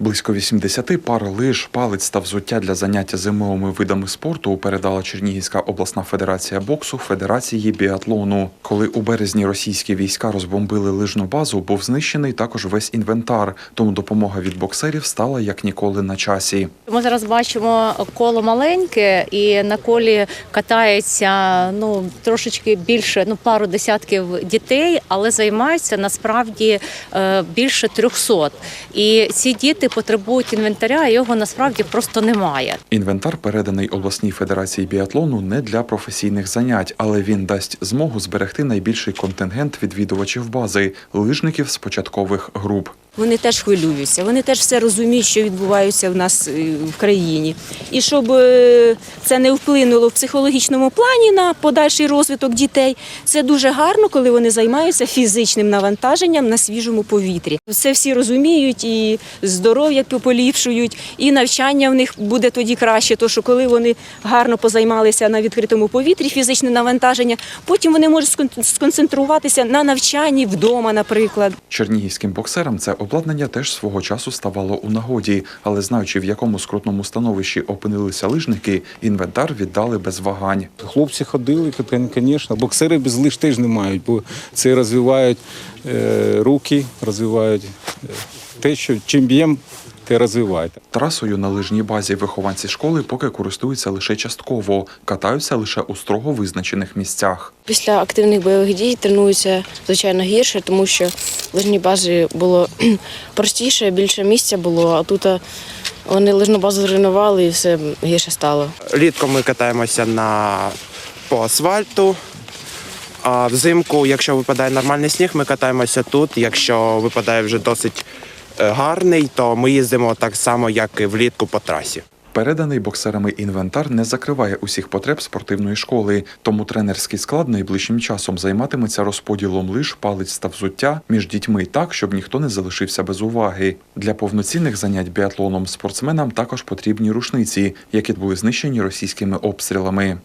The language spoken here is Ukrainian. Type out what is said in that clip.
Близько 80 пар лиж, палець та взуття для заняття зимовими видами спорту передала Чернігівська обласна федерація боксу Федерації біатлону. Коли у березні російські війська розбомбили лижну базу, був знищений також весь інвентар, тому допомога від боксерів стала як ніколи на часі. Ми зараз бачимо коло маленьке, і на колі катається ну трошечки більше, ну пару десятків дітей, але займаються насправді е, більше 300. І ці діти потребують інвентаря, а його насправді просто немає. Інвентар переданий обласній федерації біатлону не для професійних занять, але він дасть змогу зберегти найбільший контингент відвідувачів бази лижників з початкових груп. Вони теж хвилюються, вони теж все розуміють, що відбувається в нас е, в країні. І щоб е, це не вплинуло в психологічному плані на подальший розвиток дітей, це дуже гарно, коли вони займаються фізичним навантаженням на свіжому повітрі. Це всі розуміють і здоров'я поліпшують, і навчання в них буде тоді краще. То що коли вони гарно позаймалися на відкритому повітрі, фізичне навантаження, потім вони можуть сконцентруватися на навчанні вдома, наприклад. Чернігівським боксерам це обладнання теж свого часу ставало у нагоді, але знаючи, в якому скрутному становищі опинилися лижники, інвентар віддали без вагань. Хлопці ходили, звісно. Боксери без лиж теж не мають, бо це розвивають руки, розвивають е, те, що чим б'єм, те розвивають. Трасою на лижній базі вихованці школи поки користуються лише частково, катаються лише у строго визначених місцях. Після активних бойових дій тренуються звичайно гірше, тому що в лижній базі було простіше, більше місця було, а тут вони лижну базу зруйнували і все гірше стало. Літко ми катаємося на по асфальту. А взимку, якщо випадає нормальний сніг, ми катаємося тут. Якщо випадає вже досить е, гарний, то ми їздимо так само, як і влітку по трасі. Переданий боксерами інвентар не закриває усіх потреб спортивної школи, тому тренерський склад найближчим часом займатиметься розподілом лиж, палець та взуття між дітьми так, щоб ніхто не залишився без уваги. Для повноцінних занять біатлоном спортсменам також потрібні рушниці, які були знищені російськими обстрілами.